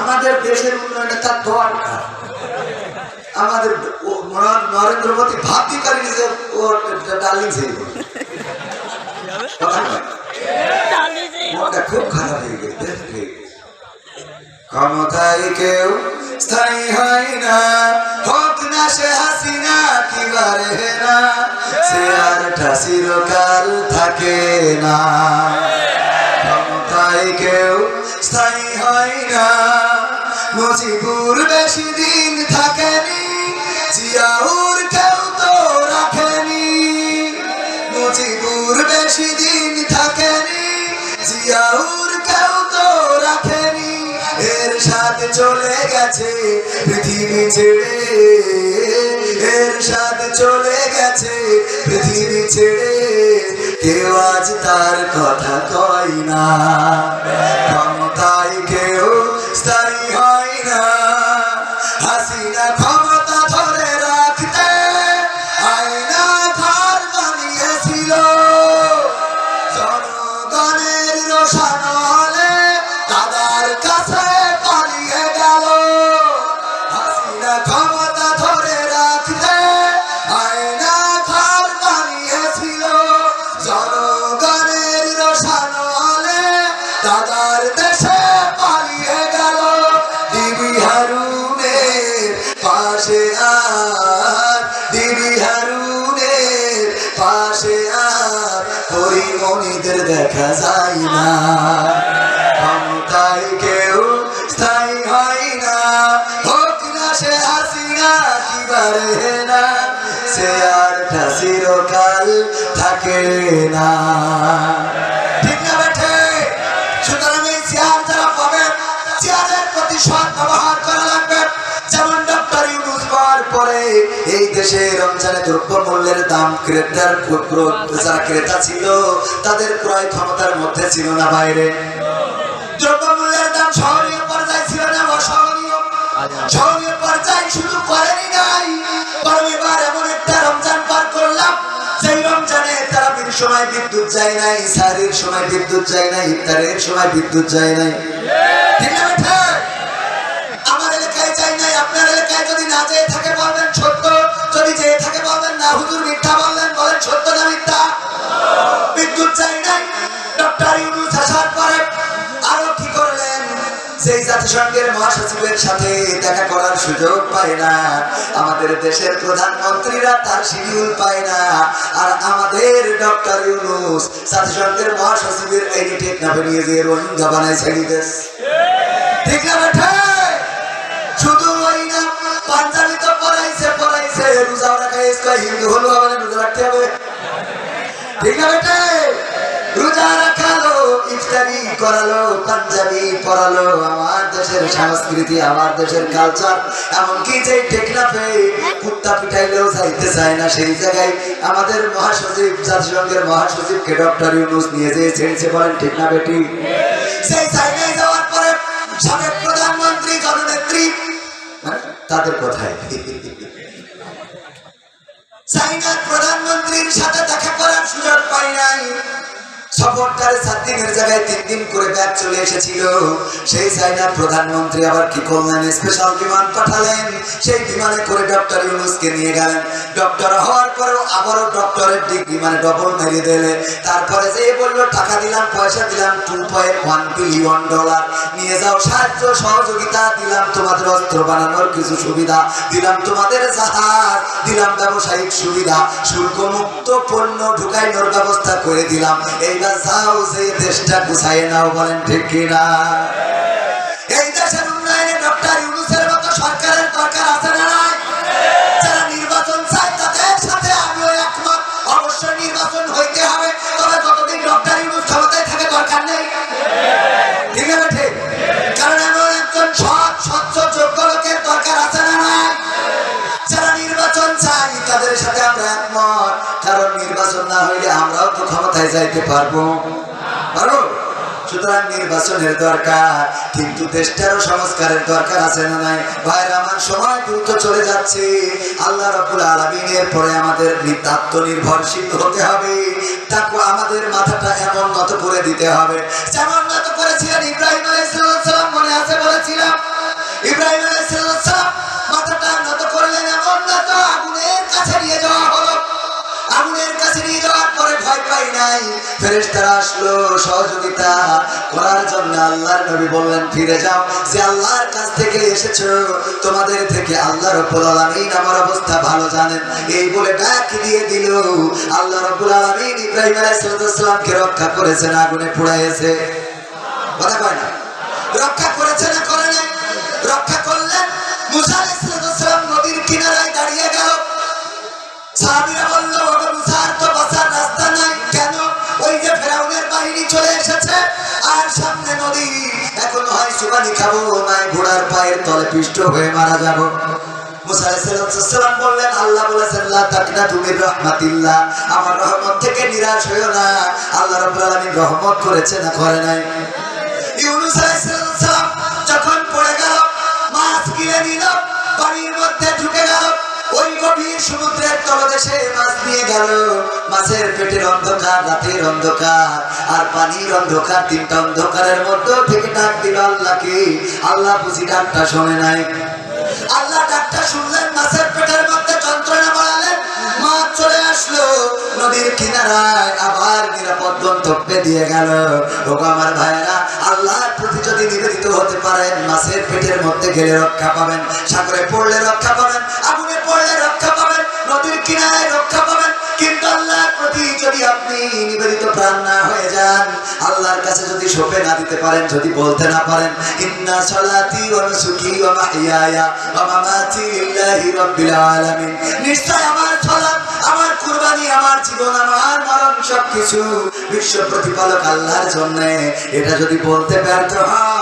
আমাদের দেশের উন্নয়নে তার দরকার আমাদের নরেন্দ্র মোদী ভাবতে পারেনি খুব খারাপ হয়ে গেছে ক্ষমতায় কেউ স্থায়ী হয় না। হোক না, সে হাসিনা কি বারে না। সে আর চিরকাল থাকে না। কেউ স্থায়ী হয় না। মুজিবুর বেশি দিন থাকেনি, জিয়াউর কেউ তো রাখেনি। মুজিবুর বেশি দিন থাকেনি, জিয়াউর কেউ তো রাখেনি। এর সাথে চলে গেছে পৃথিবী ছেড়ে। এর সাথে চলে গেছে পৃথিবী ছেড়ে। কেউ আজ তার কথা কয় না। দাদার দেশে পালিয়ে গেল দিবি হারুনের পাশে আর, দিবি হারুনের পাশে আর পরিমণিদের দেখা যায় না। ক্ষমতায় কেউ স্থায়ী হয় না। হোক সে হাসিনা, কি বারে না। সে আর চিরকাল থাকে না। দেশে রমজানে দ্রব্য মূল্যের দাম ক্রেতার যারা ক্রেতা ছিল, তাদের ক্রয় ক্ষমতার মধ্যে ছিল না বাইরে। দ্রব্যমূল্যের দাম শহরীয় পর্যায়ে ছিল না অশহরীয় শহরীয় পর্যায়ে শুধু করেনি নাই এমন একটা রমজান পার করলাম সেই রমজানে সময় বিদ্যুৎ যায় নাই সারির সময় বিদ্যুৎ যায় নাই, ইফতারের সময় বিদ্যুৎ যায় নাই। ঠিক আমার এলাকায় যাই নাই, আপনার এলাকায় যদি না যেয়ে থাকে জাতিসংঘের মহাসচিবের সাথে দেখা করার সুযোগ পায় না। আমাদের দেশের প্রধানমন্ত্রীরা তার শিডিউল পায় না। আর আমাদের ডক্টর ইউনুস জাতিসংঘের মহাসচিবের এডিটেক না বেরিয়ে দিয়ে রোহিঙ্গা বানায় ছেড়ে দেশ? ঠিক না হিন্দু হলো আমাদের রোজা রাখতে হবে। ঠিক না ইফতারি করালো পাঞ্জাবি পড়ালো আমার দেশের সংস্কৃতি, আমার দেশের কালচার এমনকি যে টেকনাফে কুত্তা পিঠাইলেও যাইতে চায় না সেই জায়গায় আমাদের মহাসচিব, জাতিসংঘের মহাসচিবকে ডক্টর ইউনুস নিয়ে যেয়ে ছেড়েছে বলেন ঠিক না বেটি সেই জায়গায় তিন দিন করে ব্যাগ চলে এসেছিল। সেই প্রধানমন্ত্রী আবার কি করলেন? স্পেশাল বিমান পাঠালেন। সেই বিমানে করে ডক্টর ইউনুসকে নিয়ে গেলেন। ডক্টর হওয়ার পরেও আবারও ডক্টরের ডিগ্রি মানে ডবল মেরে দিলে। তারপরে যে বলল, টাকা দিলাম, পয়সা দিলাম two point one billion dollar নিয়ে যাও, সাহায্য, সহযোগিতা, দিলাম তোমাদের অস্ত্র বানানোর কিছু সুবিধা, দিলাম তোমাদের জাহাজ, দিলাম ব্যবসায়িক সুবিধা শুল্ক মুক্ত পণ্য ঢুকাইনোর ব্যবস্থা করে দিলাম। এইবার যাও যে দেশটা গুছাইয়ে নাও, বলেন ঠিক কিনা? এই দেশের ক্ষমতায় যাইতে পারব? পারব? সুতরাং নির্বাচনের দরকার। কিন্তু দেশটারও সংস্কারের দরকার আছে না নাই? ভাইয়ের আমার সময় দ্রুত চলে যাচ্ছে। আল্লাহ আলামিনের পরে আমাদের আত্মনির্ভরশীল হতে হবে। তাকে আমাদের মাথাটা এমন করে দিতে হবে। যেমন করেছিলেন ইব্রাহিম আলাইহিস সালাম মনে আছে বলেছিলাম। ইব্রাহিম আলাইহিস পাই নাই। আসলো সহযোগিতা করার জন্য। আল্লাহর নবী বললেন, ফিরে যাও। যে আল্লাহর কাছ থেকে এসেছ, তোমাদের থেকে আল্লাহ রব্বুল আমার অবস্থা ভালো জানেন। এই বলে দিয়ে দিল। আল্লাহ রব্বুল ইব্রাহিম রক্ষা করেছেন, আগুনে কথা কয় না? রক্ষা করেছে না করে নাই? রক্ষা করলেন? মুসা নদীর কিনারায় দাঁড়িয়ে গেল। আর সামনে নদী। এখন হয় সুবানি খাব নয় ঘোড়ার পায়ের তলে পিষ্ট হয়ে মারা যাব। মুসা আলাইহিস সালাম বললেন, আল্লাহ বলেছেন, লা তাকনা তুমি আমার রহমত থেকে নিরাশ হইও না। আল্লাহ রাব্বুল আলামিন রহমত করেছে না করে নাই। ইউনুস আলাইহিস যখন পড়ে গেল, মাছ পানির মধ্যে ঢুকে গেল ওই গভীর সমুদ্রের তলদেশে মাছ নিয়ে গেল। মাছের পেটের অন্ধকার, রাতের অন্ধকার, আর পানির অন্ধকার, তিনটা অন্ধকারের মধ্যে থেকে ডাক দিল আল্লাহকে। আল্লাহ বুঝি ডাকটা শোনে নাই। আল্লাহ ডাকটা শুনলেন, মাছের পেটের মধ্যে যন্ত্রণা বাড়ালেন। মাছ চলে আসলো। নদীর কিনারায় আবার নিরাপদ গন্তব্যে দিয়ে গেল। ওগো আমার আল্লাহর প্রতি যদি নিবেদিত হতে পারেন, মাছের পেটের মধ্যে গেলে রক্ষা পাবেন, সাগরে পড়লে রক্ষা পাবেন পাবেন। কিনারায় রক্ষা পাবেন। কিন্তু আল্লাহর প্রতি যদি আপনি নিবেদিত প্রাণ না হয়ে যান, আল্লাহর কাছে যদি না দিতে পারেন, যদি বলতে না পারেন, ইন্না সলাতি ওয়া নুসুকি ওয়া মাহইয়ায়া ওয়া মামাতি লিল্লাহি রাব্বিল আলামিন। নিশ্চয় আমার আমার কুরবানি, আমার জীবন, আমার মরণ বিশ্ব প্রতিপালক আল্লাহর জন্য। এটা যদি বলতে ব্যর্থ তাহলে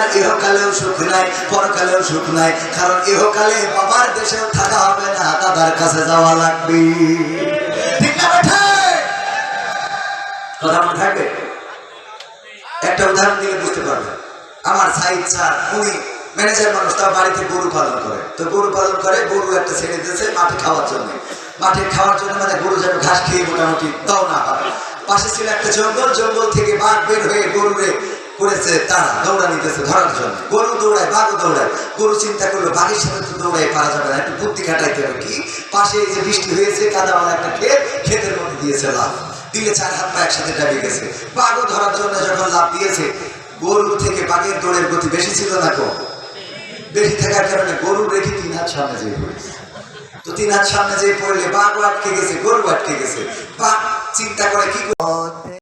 আপনার ইহকালেও সুখ নাই, পরকালেও সুখ নাই, কারণ ইহকালে বাবার দেশেও থাকা হবে না, দাদার কাছে যাওয়া লাগবে। কথা? থাকবে? একটা উদাহরণ দিলে বুঝতে আমার স্যার, উনি ম্যানেজার মানুষ, তার বাড়িতে গরু পালন করে। তো গরু পালন করে, গরু একটা ছেড়ে দিয়েছে মাঠে খাওয়ার জন্য। মাঠে খাওয়ার জন্য মানে গরু যেন ঘাস খেয়ে মোটামুটি তাও না পাশে ছিল একটা জঙ্গল জঙ্গল থেকে বাঘ বের হয়ে গরুরে করেছে তারা দৌড়া নিতেছে ধরার জন্য। গরু দৌড়ায়, বাঘও দৌড়ায়। গরু চিন্তা করল, বাঘের সাথে তো দৌড়াই পারা যাবে না। একটু বুদ্ধি খাটাইতে হবে কি? পাশে এই যে বৃষ্টি হয়েছে, কাদাওয়ালা একটা ক্ষেত, ক্ষেতের মধ্যে দিয়েছে লাভ দিলে চার হাত পা একসাথে ডাবে গেছে। বাঘও ধরার জন্য যখন লাভ দিয়েছে, গরু থেকে বাঘের দৌড়ের গতি বেশি ছিল না কম বেশি থাকার কারণে গরু রেখে তিন হাত সামনে যেয়ে পড়েছে। তো তিন হাত সামনে যেয়ে পড়লে বাঘও আটকে গেছে গরু আটকে গেছে। বাঘ চিন্তা করে কি